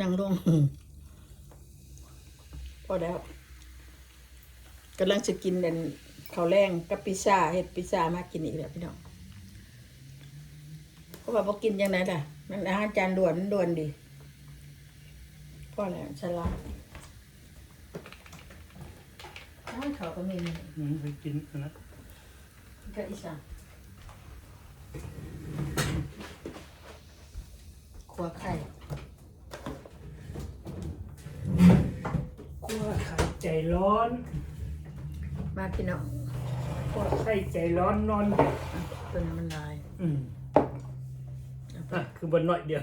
นั่งลงพอแล้วกำลังจะกินเด่นข้าวแรงกับพิซซ่าเฮ็ดพิซซ่ามากินอีกแล้วพี่น้องเขาบอกว่ากินยังไงล่ะ มันอาหารจานด่วนมันด่วนดีพอแล้วฉลาดอ้าวเขาก็มีนี่อืมไปกินอันนะก็อีสานขัวไข่ ร้อนมาพี่น้องคั่วไข่ใจร้อนนอนเด็กอะตัวนี้มันลายอืมเอาไปอะคือบนหน่อยเดียว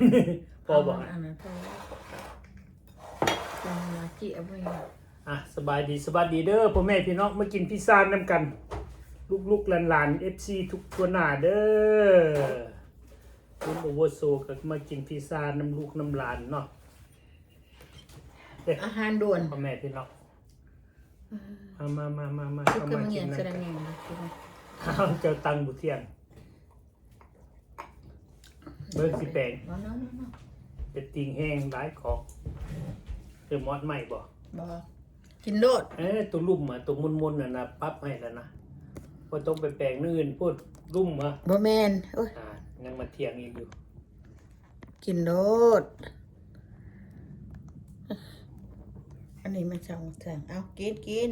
พอบอกเาอันนั้นพอตัวมันลายจี้เอาไว้อะสบายดีสบายดีเด้อพ่อแม่พี่น้องมากินพิซซ่านำกัน ลูกๆหลานๆ FC ทุกทั่วหน้าเด้อคุณโอเวอร์โซก็มากินพิซซ่าน้ำลูกน้ำหลานเนาะอาหารด่วน พ่อแม่พี่น้อง เอามามามามาทุกเข้าคนมามันกิเงียนบนะแสดงเงียบนะทุกคนข้าวเจ้าตังบุเทียนเบิร์สิแปลงน้องน้องน้องเป็นติงแห้งหลายของเติมมอดใหม่บ่บอกกินโลดเอ้ยตัวลุ่มอะตัวมุนๆน่ะนะปั๊บให้แล้วนะพอต้องไปแปลงนื่นพูดลุ่มอะบ่แมนโอ้ยอ่ายังมาเทียงอีกอยู่กินโลด อันนี้มันช่างแสงเอากินกิน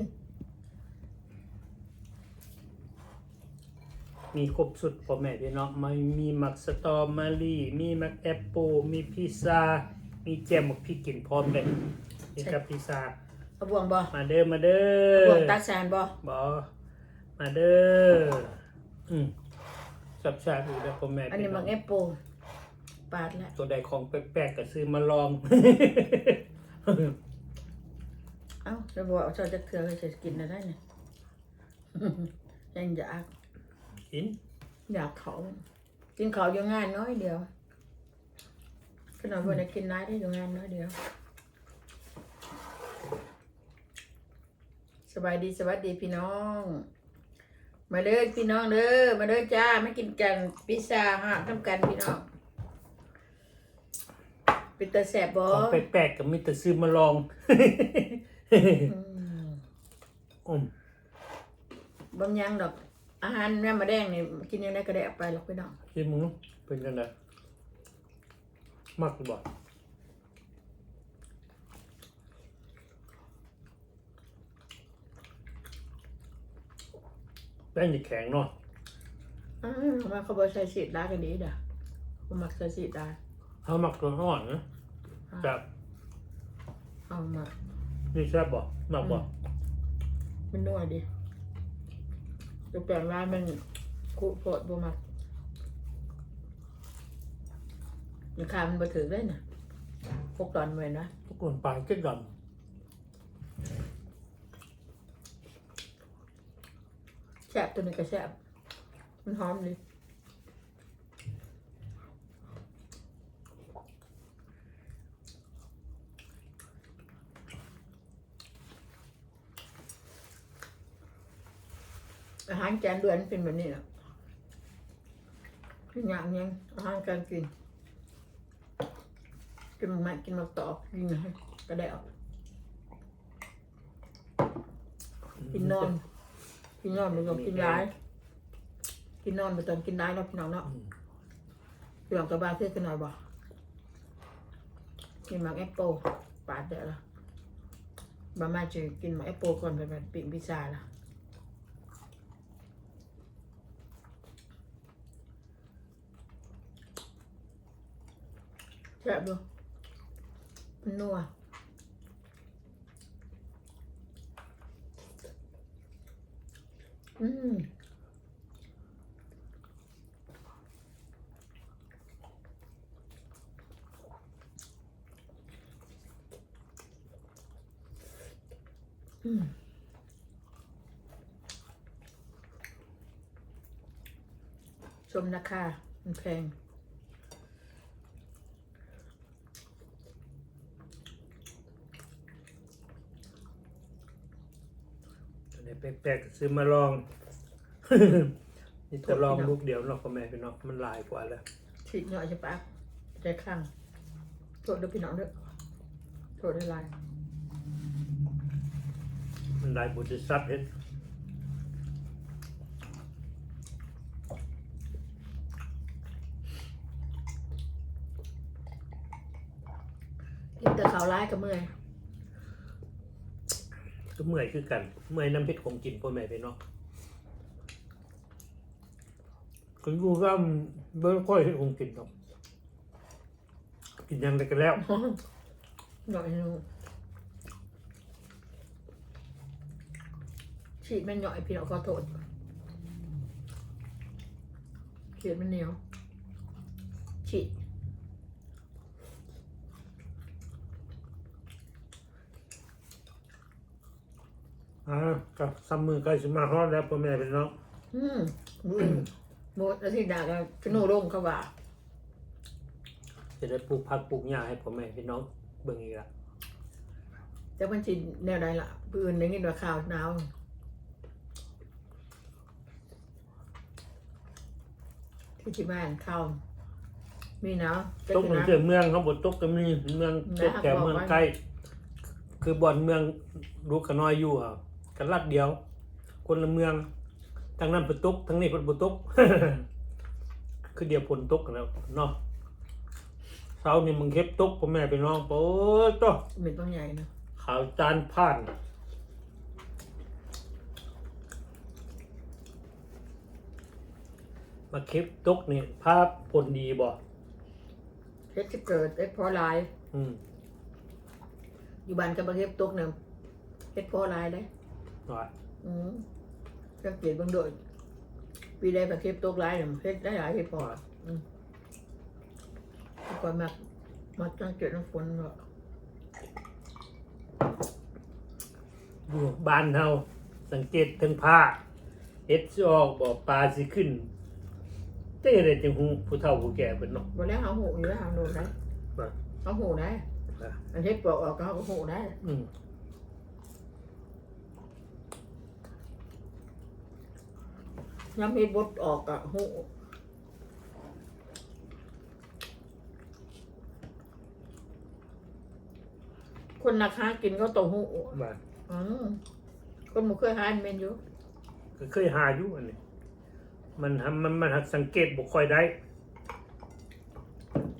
มีครบสุดพ่อแม่พี่น้องไม่มีมักสตรอเบอรี่ มีมักแอปเปิลมีพิซซ่า มีแจมหมกพริกกินพร้อมเลยนี่กับพิซซ่า เอาบ่วงบ่มาเด้อมาเด้บ่วงอตาสานบ่บอมาเด้ออืมสับชาติอีกแล้วพ่อแม่อันนี้พี่มัน้กองแอปเปิลปาดแล้วตัวใดของแปลกๆก็ซื้อมาลองเอ้า จะบอกเอาชอบจะเถื่อให้จะกินอะไรเนี่ยยังอยากกิน อยากเขากินเขาอยู่งานน้อยเดียวขนมวันนี้กินน้อยได้อยู่งานน้อยเดียว สบายดีสวัสดีพี่น้อง มาเด้อพี่น้องเด้อมาเด้อจ้าไม่กินกันพิซซ่าฮะทำกันพี่น้องเป็นตาแสบบ่ของแปลกๆก็มีแต่ซื้อมาลอง อืมอืมบางยังดอก อาหารแม่มาแดงนี่กินยังได้ก็ได้เอาไปหรอกพี่น้องกินมึงเป็นกันไงมักหรือบ่แป้งจะแข็งเนาะอ้าวมาเขาบอกใส่สีดากันดีเด้อผมมักใส่สีดาถ้ามักตัวอ่อนนะแบบเอามา นี่แซ่บบ่มักบ่มันนัวดิตัวแปลงร้านมันคุโพดบ่มักราคามันบ่ถือเลยนะพวกตอนเว้นนะทุกคนปลาเก็ดดแซ่บตัวนี้ก็แซ่บมันหอมดิ อาหารจานเด่วนเป็นแบบนี้แหละกินอย่างยังอาหารการกิน กินมากกินมาต่อกินให้ก็ได้ออกกินนอนกินนอนไม่ต้องกินร้ายกินนอนไม่ต้องกินร้ายเนาะพี่น้องเนาะพี่องกับบ้านเพื่อนกันหน่อยบ่กินหมากแอปเปิลปาดเดี๋ยวละบามาจะกินหมากแอปเปิลก่อนไปแบบปิ้งพิซซ่าละ ซ่บดูมันนัวอืมอืมชมราคามันแพง ตัวนี้ แปลกๆก็ซื้อมาลองนี่จะลองลูกเดียวเนาะพ่อแม่พี่น้องมันหลายกว่าแล้วฉีดหน่อยใช่ปะใจข้างโทษด้วยพี่น้องด้วยโทษได้ไรมันได้บริษัทเฮ็ดกินแต่ข้าวร้ายกับเมื่อย ก็เมื่อยคือกัน เมื่อยน้ำเพชรของกินพ่อแม่พี่น้องคุณกูก็เบิ่ค่อยเฮ็ดของกินเนาะกินยังได้กันแล้วหน่อยหนึงฉีดมันหน่อยพี่น้องขอโทษฉีดมันเหนียวฉีด อ่ากับซัมมือใกล้สิมาฮอดแล้วพ่อแม่พี่น้องอืมดูหมดอาทิตย์หน้าก็กระโนลงเขาว่าจะได้ปลูกผักปลูกหญ้าให้พ่อแม่พี่น้องเบิ่งอีกละจะมันฉีดแนวใดล่ะปืนได้ยินว่าข่าวหนาวที่ที่บ้านข้าวมีหนาวจะตกกินมันน้ำเกิดเมืองเขาบ่ตกก็มีเมืองตกแก่นะบอกเมืองไว้ใกล้ คือบ่อนเมืองลูกขน้อยอยู่อะ กันลัดเดียว คนละเมืองทางนั้นเพิ่นตกทางนี้เพิ่นบ่ตกคือเดียวฝนตกกันแล้วเนาะเช้านี่มึงเฮ็บตกพ่อแม่พี่น้องโป๊ะตเหม็นต้องใหญ่นะขาวจานผ่านมาเก็บตกนี่ภาพผลดีบ่เฮ็ดที่เกิดเฮ็ดเพอลาย อืม อยู่บ้านกับบางเฮ็ดตกเนี่ยเฮ็ดเพอลายได้ว่าอืมสังเกตเบางโดดปีใดแบบเฮ็ดตกลายเนี่ยเฮ็ดได้หลายเฮ็ดพออืมก่อนมักมักสังเกตน้ำฝนเนาะอยู่บ้านเฮาสังเกตถึงผ้าเฮ็ดสิออกบ่ปลาสิขึ้นเต้ได้จังฮู้ผู้เฒ่าผู้แก่เพิ่นเนาะบ่แล้วเอาหูอยู่แล้วเอาโดนได้ว่าเอาหูได้ว่าอันเฮ็ดปลอกออกก็เอาหูได้อืม ย้ำเฮ็ดบดออกก็หูคนนักหากินก็ต้องหูว่าอืมคนบ่เคยหาอันเมนอยู่ก็เคยหาอยู่อันนี้มันทำมันมันหักสังเกตบ่ค่อยได้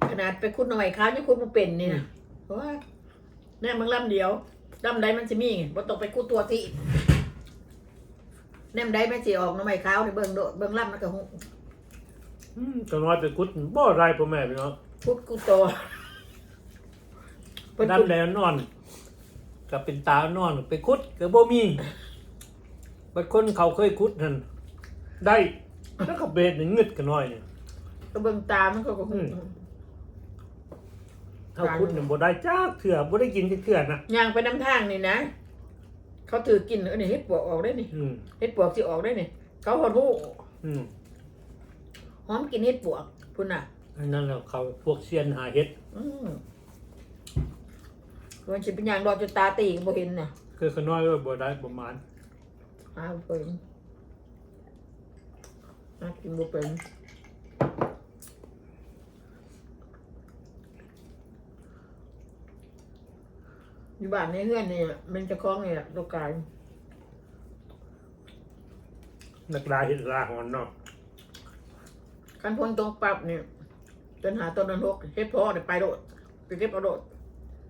ขนาดไปคุดหน่อยค้าวยังคุดมาเป็นนี่นะโอ้ยแน่มึงลำเดียวลำใดมันจะมีไงบ่ต้องไปคุดตัวที่ แนมใดมันสิออกหน่อไม้ขาวในเบิ่งโดดเบิ่งลำมันก็หุอืมก็น้อยไปกุดบ่ไรพ่อแม่พี่น้องคุดกูตัวเพิ่นน้ำแลนอนก็เป็นตานอนไปคุดก็บ่มีบัดคนเขาเคยคุดนั่นได้แล้วก็เบ็ดนี่งึดกันน้อยเนี่ย ก็เบิ่งตามันก็ก็หุอืมเฮาคุดนี่บ่ได้จักเถื่อบ่ได้กินจักเถื่อนะ ย่างไปน้ำทางนี่นะ เขาถือกินเออนี่เฮ็ดปวกออกได้นี่อืมเฮ็ดปวกสิออกได้นี่เขาหดหูอืมหอมกินเฮ็ดปวกพุ่นน่ะ อันนั้นแหละเขาพวกเซียนหาเฮ็ด อืมมันสิเป็นอย่างรอจนตาตีก็บ่เห็นน่ะคือขน้อยว่าบ่ได้ประมาณหาบ่เป็นหากินบ่เป็น อยู่บ้านในเฮือนนี่มันจะคล้องนี่แหละตัวกายนักลาเฮ็ดลาหอนเนาะคันพ้นตรงปรับเนี่ยจนหาต้นนันทกเฮ็ดพอเนี่ยไปโดดไปเก็บเอาโดด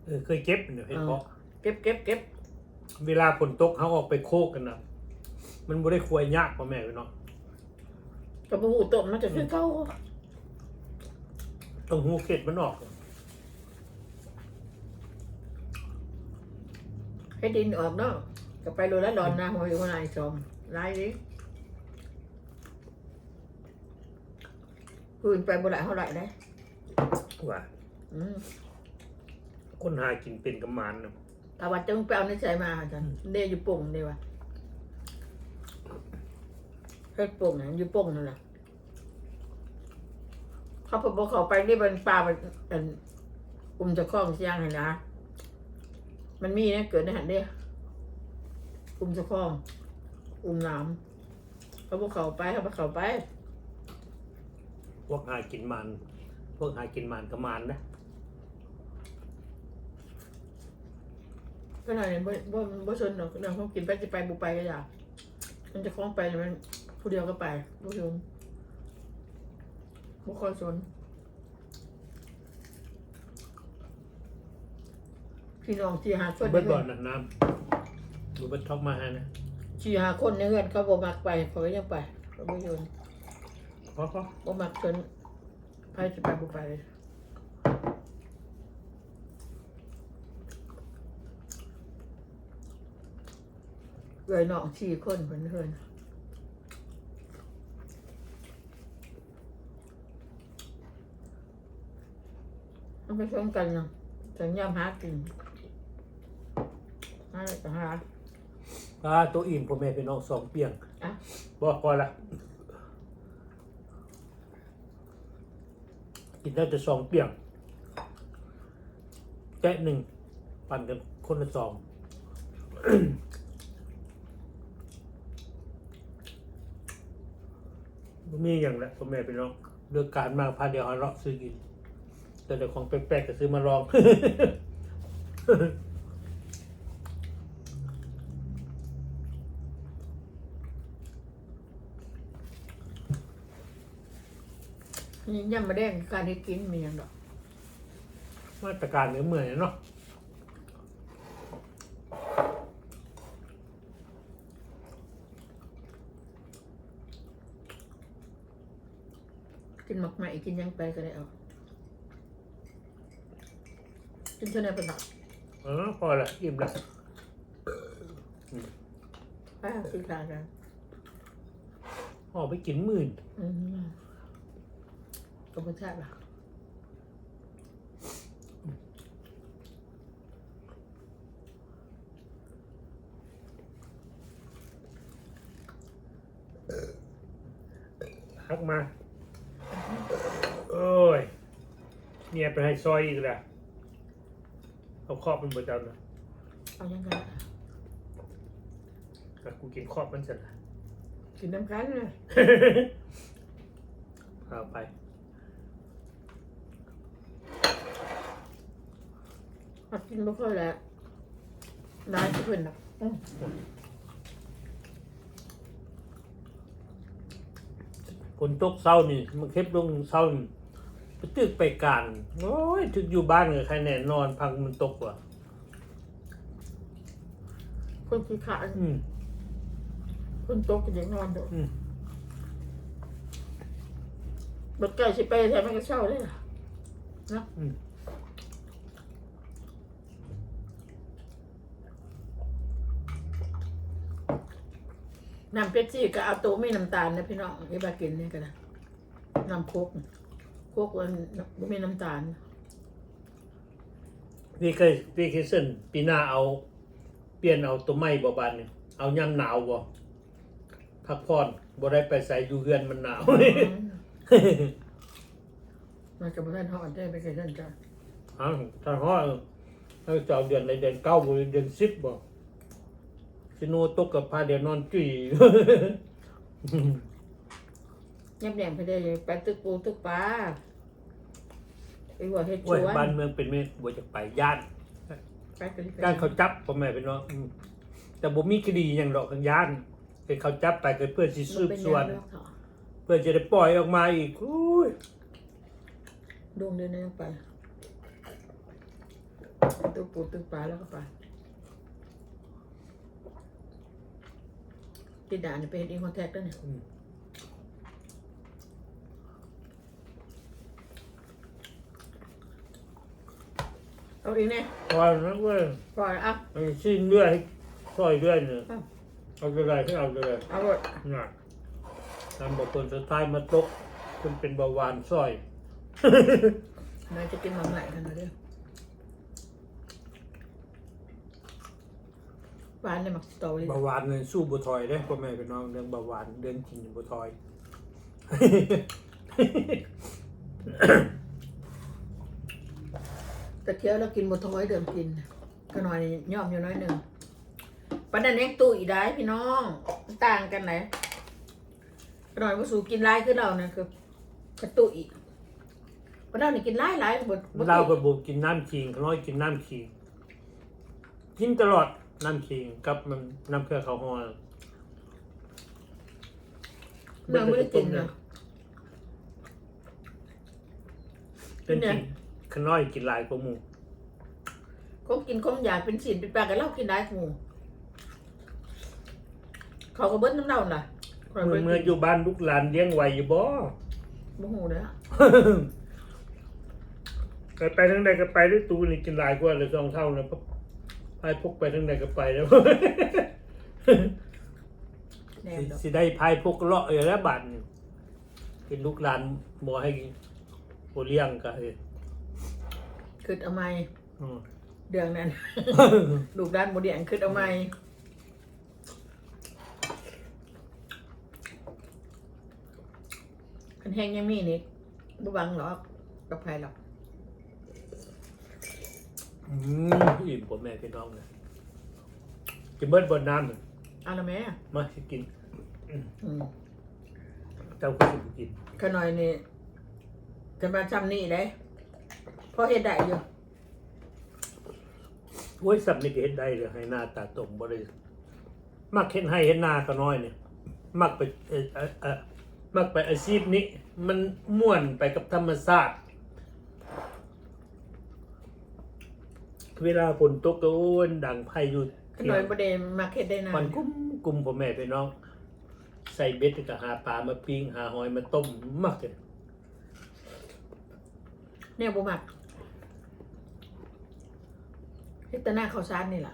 เออเคยเก็บเนี่ยเฮ็ดเพาะเก็บเก็บเก็บเวลาฝนตกเขาออกไปโคกกันน่ะมันบ่ได้ควยยากพ่อแม่พี่น้องกระปูต้นมันจะคือเก่าต้องหูเข็ดมันออก ให้ดินออกเนาะก็ไปโรยแล้วดอนนะหัวอยู่ข้างในชมไล่ดิคืนไปบ่ได้เท่าไหร่ได้ว่าอืมคนหากินเป็นกำมานน่ะแต่ว่าจะมึงไปเอาในใจมาอาจารย์เดอยู่ปุ่งเดียวะเฮ็ดปุ่งน่ะอยู่ปุ่งนั่นแหละเขาพอบอกเขาไปนี่เป็นปลามันอันอุ้มจะคล้องเสียงเห็นนะ มันมีนะเกิดในหันเด้อุ้มจะคล้อง อุ้มน้ำเขาบอกเขาไปเขาบอกเขาไป พวกหากินมัน พวกหากินมันกำมานนะขนาดนี้บ่บ่บ่สนดอกเรื่องของกินไปจะไปบุไปก็อยากมันจะคล้องไปเนี่ยมันผู้เดียวก็ไปผู้ชมบ่ค่อยสน พี่น้องที่หาคนเบิดในบ่เฮืออนนะน้ำดูเบิดท็อกมาให้นะที่หาคนในเฮือนเขาบ่มักไปเขาก็ยังไปเขาบ่ยนพอพอบ่มักสนไปจะไปบุไปเลยน้องสี่คนเพิ่นเฮือนมันไปชมกันเนาะถึงยามหากิน หาอะไรก็หาปลาตัวอิ่มพ่อแม่พี่น้องสองเปียงอะ บอกก่อนละกินได้แต่สองเปียงแกะหนึ่งปั่นกันคนละสองมีอย่างละพ่อแม่พี่น้องเลือกการมากพาเดียวหาเลาะซื้อกิน แต่เดี๋ยวของแปลกๆก็ซื้อมาลอง นี่ยำมาแดงการให้กินมีอย่างดอกมาตรการเหนือเมื่อยเนาะกินหมักใหม่กินหยังไปก็ได้เอากินเท่านั้นเป็นหนักเออพอละอิ่มละป้าคือขากันออกไปกินหมื่น อืม ก็ไม่ใช่ละฮักมา โอ้ย เนี่ยไปให้ซอยอีกแล้วเอาครอบเป็นประจำนะเอายังไงแต่กูกินครอบมันเสร็จละ กินน้ำกันเลยเอาไป มากินไม่ค่อยแล้วร้านที่เพิ่นน่ะอืมคนตกเศร้านี่มันเข้มลงเศร้านี่ไปตึกไปการโอ้ยถึกอยู่บ้านกับใครแน่นอนพังมันตกว่ะคนขี้ขาดอืมคนโตกินยังนอนเด้ออืมบัดไก่สิไปแถมมันก็เช่าเลยล่ะเนาะอืม น้ำเป็ดซี่ก็เอาตัวไม่น้ำตาลนะพี่น้องไอ้บากินนี่ก็ได้น้ำโคกโคกมันไม่มีน้ำตาล พี่เคยพี่เคยเส้นปีหน้าเอา เปลี่ยนเอาตัวไม้บ่บานเนี่ยเอาย่ำหนาวบ่พักผ่อนบ่ได้ไปใส่อยู่เฮือนมันหนาวมันจะมาท่านหอดได้ไปกันท่านจ้ะอ้าวถ้าฮ้อเอาเจ้าเดือนในเดือนเก้าบ่เดือนสิบบ่ สิโนตกกับพาเดี๋ยวนอนจุยยับแหนมไปได้เลยไปตึกปูตึกปลาไปหัวเฮ็ดชโอ้ยวนบ้านเมืองเป็นเมืองบ่จะไปย่านไปกันไปการเขาจับพ่อแม่พี่น้องอืมแต่บ่มีคดีหยังดอกทางย่านเป็นเขาจับไปก็เพื่อสิสืบสวนมัเป็ยังไงเนาะเพื่อจะได้ปล่อยออกมาอีกอุ้ยดวงเดือนนี้ไปตึกปูตึกปลาแล้วก็ไป ติดด่านนี่ไปเห็นอินคอนแทคด้วยเนี่ยอืมเอาอีกเนี่ยปล่อยนะเว้ยปล่อยอะไอ้ชิ้นเลือดให้ซอยเลือดเนี่ยอ้าวเอาไปเลยให้เอาไปเลยเอาหมดน่ะนำบอกคนสุดท้ายมาตกคุณเป็นเบาหวานซอยนายจะกินหมาใหม่กันนะเด้อ หวานเลยมักสตอรี่เบาหวานเลยสู้บุทอยได้พ่อแม่เป็นน้องเรื่องเบาหวานเรื่องกินบุทอยแต่เคี้ยวแล้วกินบนท้อยเดิมกินก็หน่อยย่อมอยู่น้อยหนึ่งปันนั้นเองตู้อีได้พี่น้องมันต่างกันไหนก็หน่อยว่าสูกินร้ายขึ้นเรานะคือกระตุอีกปันนั้นนี่กินร้ายร้ายบนบนเราก็บุกินน้ำขิงขน้อยกินน้ำขิงกินตลอด น้ำขิงกับมันน้ำเกลือข้าวหอมเรื่องไม่ได้กินนะ เป็นเนี่ย กินขน้อยกินหลายกว่าหมูคงกินคงอยากเป็นสินเป็นปลากันเล่ากินได้หมูเขาก็เบิ้ลน้ำเน่าน่ะข้ยเมื่อบ่เมื่อได้อกินยู่บ้านลูกหลานเลี้ยงไว้อยู่บ่ โมโหเลยอะไปไปทั้งใดก็ไปด้วยตูนี่กินหลายกว่าเลยสองเท่านะเพราะ พายพกไปทั้งใดก็ไปแล้วแนมดอกสิได้พายพกเลาะอยู่แล้วบาทนี่เป็นลูกหลานบ่ให้โอเลี้ยงก็เออคืดเอาไม้อืม เดืองนั้น ลูกด้านโมเดียงคืดเอาไม้คันแห้งยังมีนี่บ่บังหรอกกับใครหรอก อืมอิ่ มผมแม่พี่น้องเลยกินเบิดบนน้ำนี่เอาละแม่มาสิกินอืมเจ้าก็สิบ่กินขน่อยนี่จะมาจำนี่ได้เพราะเฮ็ดได้อยู่โอ้ยสับนี่ก็เฮ็ดได้เลยให้หน้าตาตรงบ่ได้มักเฮ็ดให้เฮ็ดหน้าก็น้อยเนี่ย มักไปเอ่อเอ่อเอ่อมักไปอาชีพนี้ มันม่วนไปกับธรรมชาติ เวลาฝนตกก็โอ้ยดังไผอยู่ขน่อยบ่ได้มาเฮ็ดได้นามันนกุ้มกุ้มพ่อแม่พี่น้อง ใส่เบ็ดก็หาปลามาปิ้งหาหอยมาต้มมักเลยแนวบ่มักเฮ็ดแต่หน้าข้าวสารนี่ล่ะ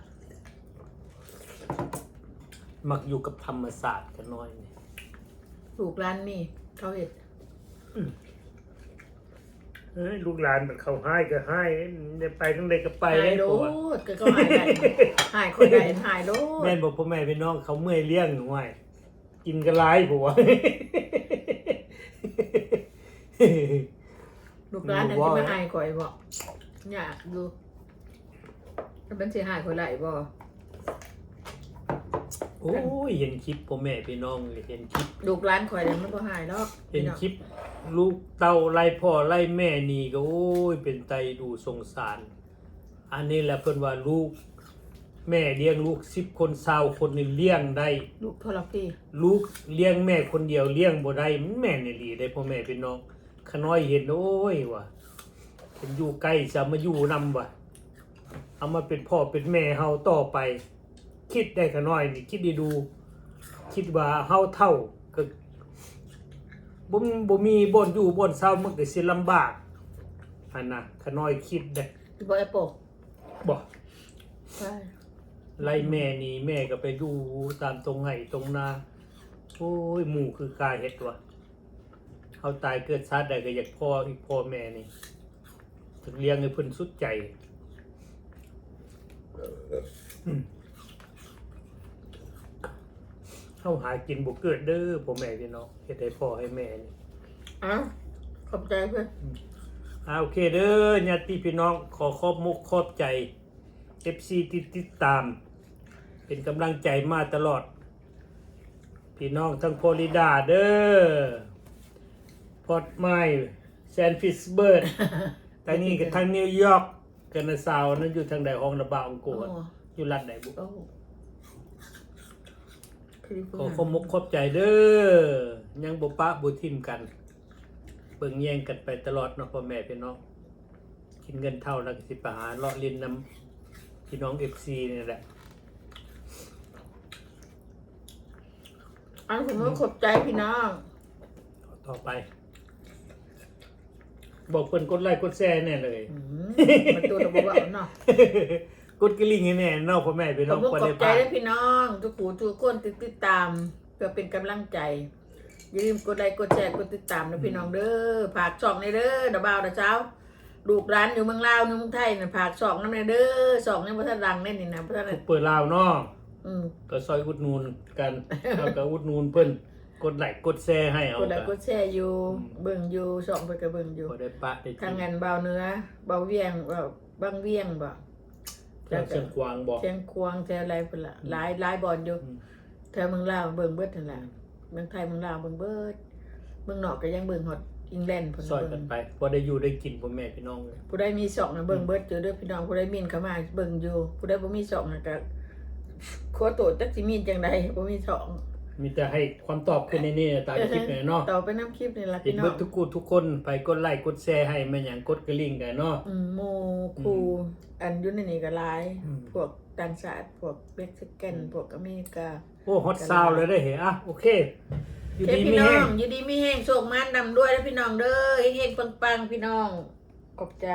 มักอยู่กับธรรมศาสตร์กันน้อยนี่ลูกร้านนี่เขาเฮ็ด เฮ้ยลูกหลานมันเขาให้ก็ให้ได้ไปทั้งใดก็ไปหาได้ยโลตัวดก็เขาหายได้หายคนใดหายโลดแม่นบอกพ่อแม่พี่น้องเขาเมื่อยเลี้ยงหนูไว้กินกันหลายผัวลูกร้านนั้นสิมาหายข่อยบ่อยากอยู่มันเป็นสิหายข่อยไหลบ่ โอ้ยเห็นคลิปพ่อแม่พี่น้องเลยเห็นคลิปลูกร้านข่อยเนี่ยมันบ่หายหรอกเห็นคลิป ลูกเต้าไล่พ่อไล่แม่นี่ก็โอ้ยเป็นใจดูสงสาร อันนี้แหละเพิ่นว่าลูก แม่เลี้ยงลูกสิบคนเศร้าคนนี่เลี้ยงได้ ลูกทรพีลูกเลี้ยงแม่คนเดียวเลี้ยงบ่ได้มันแม่นอีหลีได้พ่อแม่พี่น้องขน้อยเห็นโอ้ยว่ะเห็นอยู่ใกล้จะมาอยู่นำว่ะเอามาเป็นพ่อเป็นแม่เฮาต่อไป คิดได้ขน้อยนี่คิดดีดู คิดว่าเฮาเท่าก็บ่มบ่มีบ่อนอยู่บ่อนเศร้ามันก็สิลำบากอันน่ะขน้อยคิดได้ที่บ่แอปเปิลบ่ใช่ไล่แม่นี่แม่ก็ไปอยู่ตามตรงไห้ตรงนาโอ้ยหมู่คือกายเฮ็ดว่ะเขาตายเกิดชาติใดก็อยากพ่ออีกพ่อแม่นี่ถึงเลี้ยงให้เพิ่นสุดใจ อืม เขาหากินบ่เกิดเด้อพ่อแม่พี่น้องเฮ็ดให้พ่อให้แม่นี่เอ้าขอบใจเพื่อนอ่าโอเคเด้อญาติพี่น้องขอขอบมุกขอบใจ FC ที่ติดตาม เป็นกำลังใจมาตลอด พี่น้องทั้งฟลอริดาเด้อพอร์ตไมล์แซนฟิสเบิร์ดทางนี้กับทางนิวยอร์กกันนาซาวนั้นอยู่ทางใดห้องระบาองโกโอ้ดอยู่รัฐใดบุ โอ้คือ ขอขอบมุกขอบใจเด้อยังบ่ปะบ่ทิมกัน เบิ่งแย่งกันไปตลอดเนาะพ่อแม่พี่น้องกินเงินเท่าแล้วก็สิไปหาเลาะเลินนำพี่น้อง FC นี่แหละอันผมว่าขอบใจพี่น้องต่อไป บอกเพิ่นกดไลค์กดแชร์แน่เลยอืมมันตัวระบบว่าเนาะ กดกระลิ่งให้แน่เนอกพ่อแม่พี่ขน้ออบงคุณคนขอในบใจบ้านและพี่น้องทุกผู้ทุกคนที่ติดตาม เพื่อเป็นกำลังใจอย่าลืมกดไลค์กดแชร์กดติดตามนะพี่น้องเด้อผากช่องในเด้อดาบ่าวดาเช้าลูกร้านอยู่เมืองลาวอยู่เมืองไทยน่ะผากช่องน้ำในเด้อช่องนี่บ่ทันดังแน่นี่นะบ่ทันได้เปิดลาวเนาะอืมก็ซอยอุดหนูนกัน เอาก็อุดหนูนเพิ่นกดไลค์กดแชร์ให้เอากดไลค์กก็ดแชร์อยู่ เบิ่งอยู่ช่องเพิ่นก็เบิ่งอยู่บ่ได้ปะได้ทางงานเบาเนื้อเบาเวียงเบาบางเวียงบ่ ทางเชียงควางบอก เชียงควงแถวอะไรพุ่นละหลายหลายบอนอยู่อืม แถวเมืองลาวเบิ่งเบิดนั่นแหละเมืองไทยเมืองลาวเบิ่งเบิดเมืองนอกก็ยังเบิ่งฮอดอิงแลนด์เพิ่นซอยกันไปพอได้อยู่ได้กินพ่อแม่พี่น้องเลยผู้ใดมีช่องน่ะเบิ่งเบิดเจอเด้อพี่น้องผู้ใดมีนเข้ามาเบิ่งอยู่ ผู้ใดบ่มีช่องน่ะก็ขอโทษจักสิมีนจังไดบ่มีช่อง มีแต่ให้ความตอบขึ้นในนี่ตามคลิปเนี่ยเนาะต่อไปน้ำคลิปนี่ล่ะเห็นพี่น้อเบิงดทุกกูทุกคนไปกดไลค์กดแชร์ให้แม่หยังกดกระลิ่งกันเนาะ อืมโมคูอันอยู่ในนี่ก็หลาย อืม พวกต่างชาติพวกเม็กซิกันพวกอเมริกา โอ้ฮอตซาวเลยได้อเหรออะโอเค อยู่เฮ้ดีพี่มีน้อแห้งงอยู่ดีมีแห้งโชคมันดำด้วยแล้วพี่น้องเด้อเฮงๆปังๆพี่น้องขอบใจ